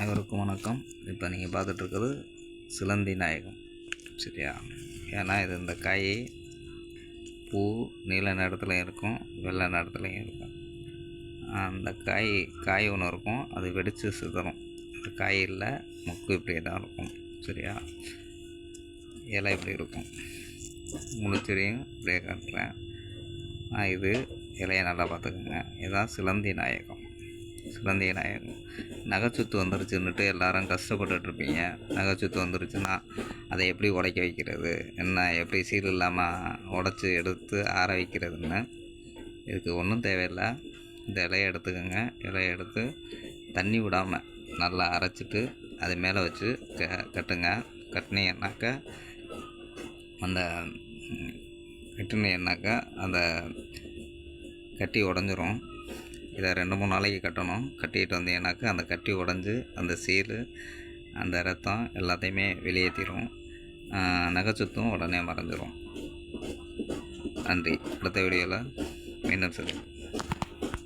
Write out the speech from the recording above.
அனைவருக்கும் வணக்கம். இப்போ நீங்கள் பார்த்துட்ருக்குறது சிலந்தி நாயகம். சரியா? ஏன்னா இது இந்த காய் பூ நீல நேரத்துலையும் இருக்கும் வெள்ளை நேரத்துலையும் இருக்கும். அந்த காய் காய் ஒன்று இருக்கும் அது வெடித்து சிதறும். அந்த காயில் மொக்கு இப்படியே தான் இருக்கும். சரியா? இலை இப்படி இருக்கும். முழுச்செடியும் இப்படியே காட்டுறேன். இது இலையை நல்லா பார்த்துக்கோங்க. இதுதான் சிலந்தி நாயகம். சிலந்தி நாயகம் நகைச்சுத்து வந்துருச்சுன்னுட்டு எல்லாரும் கஷ்டப்பட்டுட்டு இருப்பீங்க நகைச்சுத்து வந்துருச்சுன்னா அதை எப்படி உடைக்க வைக்கிறது? என்ன எப்படி சீல் இல்லாமல் உடச்சி எடுத்து ஆற வைக்கிறதுன்னு? இதுக்கு ஒன்றும் தேவையில்லை. இந்த இலையை எடுத்துக்கோங்க. இலையை எடுத்து தண்ணி விடாமல் நல்லா அரைச்சிட்டு அது மேலே வச்சு க கட்டுங்க. கட்டினீங்கன்னாக்கா அந்த கட்டினீங்கன்னாக்கா அந்த கட்டி உடஞ்சிரும். இதை ரெண்டு மூணு நாளைக்கு கட்டணும். கட்டிட்டு வந்தீங்கன்னாக்கா அந்த கட்டி உடஞ்சி அந்த சீல் அந்த ரத்தம் எல்லாத்தையுமே வெளியேற்றிடும் நகைச்சுத்தும் உடனே மறைஞ்சிரும். நன்றி. அடுத்த வீடியோவில் மீண்டும் சந்திப்போம்.